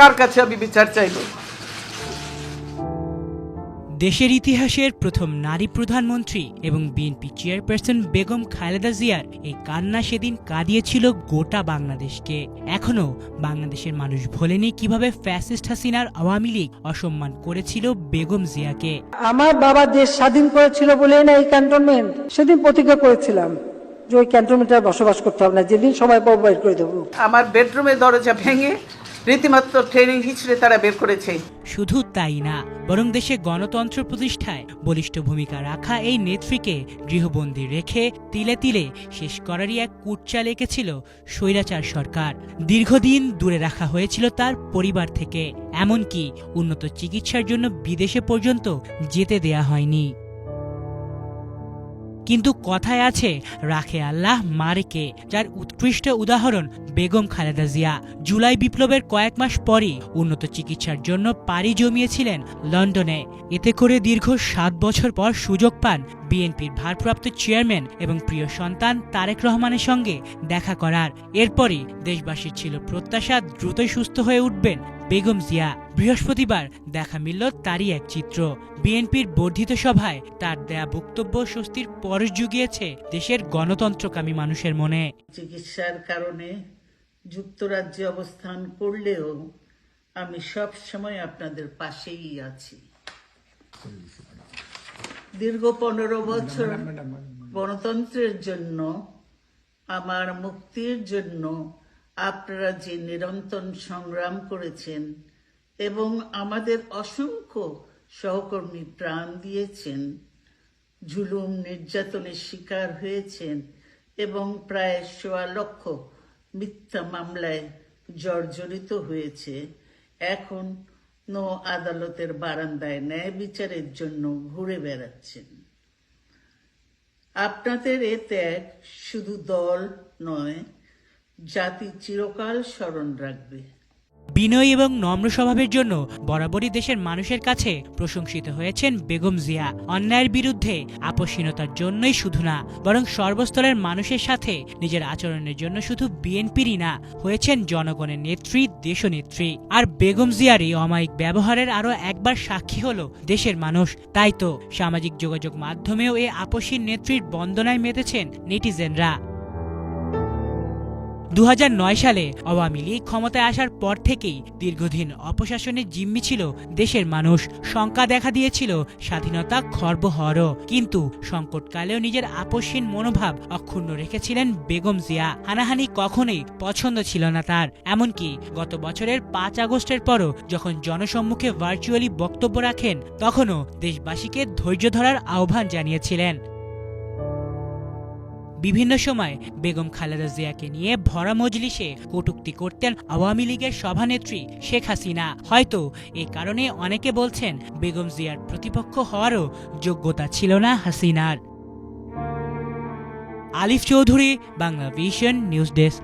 কার কাছে আমি বিচার চাইব? দেশের ইতিহাসের প্রথম নারী প্রধানমন্ত্রী এবং বিএনপি চেয়ারপারসন বেগম খালেদা জিয়ার এই কান্না সেদিন কাঁদিয়েছিল গোটা বাংলাদেশকে। এখনও বাংলাদেশের মানুষ ভোলেনি কীভাবে ফ্যাসিস্ট হাসিনার আওয়ামী লীগ অসম্মান করেছিল বেগম জিয়াকে। আমার বাবা দেশ স্বাধীন করেছিল বলে না এই ক্যান্টনমেন্ট? সেদিন প্রতিজ্ঞা করেছিলাম যে ওই ক্যান্টনমেন্টে বসবাস করতে হবে না যেদিন সময় পাবো বের করে দেবো। আমার বেডরুমের দরজা ভেঙে রীতিমাত্র ট্রেনিং হিচড়ে তারা বের করেছে। শুধু তাই না, বরং দেশে গণতন্ত্র প্রতিষ্ঠায় বলিষ্ঠ ভূমিকা রাখা এই নেত্রীকে গৃহবন্দী রেখে তিলে তিলে শেষ করারই এক কুটচাল এঁকেছিল স্বৈরাচার সরকার। দীর্ঘদিন দূরে রাখা হয়েছিল তার পরিবার থেকে, এমনকি উন্নত চিকিৎসার জন্য বিদেশে পর্যন্ত যেতে দেয়া হয়নি। কিন্তু কথায় আছে, রাখে আল্লাহ মারেকে, যার উৎকৃষ্ট উদাহরণ বেগম খালেদা জিয়া। জুলাই বিপ্লবের কয়েক মাস পরই উন্নত চিকিৎসার জন্য পাড়ি জমিয়েছিলেন লন্ডনে। এতে করে দীর্ঘ সাত বছর পর সুযোগ পান বিএনপির ভারপ্রাপ্ত চেয়ারম্যান এবং প্রিয় সন্তান তারেক রহমানের সঙ্গে দেখা করার। এরপরই দেশবাসীর ছিল প্রত্যাশা দ্রুতই সুস্থ হয়ে উঠবেন বেগম জিয়া। বৃহস্পতিবার দেখা মিলল তারই এক চিত্র। বিএনপির বর্ধিত সভায় তার দেয়া বক্তব্য স্বস্তির পরশ জুগিয়েছে দেশের গণতন্ত্রকামী মানুষের মনে। চিকিৎসার কারণে যুক্তরাজ্যে অবস্থান করলেও আমি সব সময় আপনাদের পাশেই আছি। দীর্ঘ পনেরো বছর গণতন্ত্রের জন্য আমার মুক্তির জন্য আপনারা যে নিরন্তর সংগ্রাম করেছেন এবং আমাদের অসংখ্য সহকর্মী প্রাণ দিয়েছেন। ঝুলুম নির্যাতনের শিকার হয়েছেন এবং প্রায় সোয়া লক্ষ মিথ্যা মামলায় জর্জরিত হয়েছে। এখন নো আদালতের বারান্দায় ন্যায় বিচারের জন্য ঘুরে বেড়াচ্ছেন। আপনাদের এ ত্যাগ শুধু দল নয়, জাতি চিরকাল স্মরণ রাখবে। বিনয়ী এবং নম্র স্বভাবের জন্য বরাবরই দেশের মানুষের কাছে প্রশংসিত হয়েছেন বেগম জিয়া। অন্যায়ের বিরুদ্ধে আপসীনতার জন্যই শুধু না, বরং সর্বস্তরের মানুষের সাথে নিজের আচরণের জন্য শুধু বিএনপিরই না, হয়েছেন জনগণের নেত্রী, দেশনেত্রী। আর বেগম জিয়ার এই অমায়িক ব্যবহারের আরও একবার সাক্ষী হলো দেশের মানুষ। তাই তো সামাজিক যোগাযোগ মাধ্যমেও এই আপসীর নেত্রীর বন্দনায় মেতেছেন নেটিজেনরা। দু হাজার নয় সালে আওয়ামী লীগ ক্ষমতায় আসার পর থেকেই দীর্ঘদিন অপশাসনের জিম্মি ছিল দেশের মানুষ। শঙ্কা দেখা দিয়েছিল স্বাধীনতা খর্ব হওয়ারও। কিন্তু সংকটকালেও নিজের আপসহীন মনোভাব অক্ষুণ্ণ রেখেছিলেন বেগম জিয়া। হানাহানি কখনোই পছন্দ ছিল না তার। এমনকি গত বছরের পাঁচ আগস্টের পরও যখন জনসম্মুখে ভার্চুয়ালি বক্তব্য রাখেন, তখনও দেশবাসীকে ধৈর্য ধরার আহ্বান জানিয়েছিলেন। বিভিন্ন সময় বেগম খালেদা জিয়াকে নিয়ে ভরা মজলিসে কটুক্তি করতেন আওয়ামী লীগের সভানেত্রী শেখ হাসিনা। হয়তো এ কারণে অনেকে বলছেন বেগম জিয়ার প্রতিপক্ষ হওয়ারও যোগ্যতা ছিল না হাসিনার। Alif Chowdhury, Bangla Vision, news desk.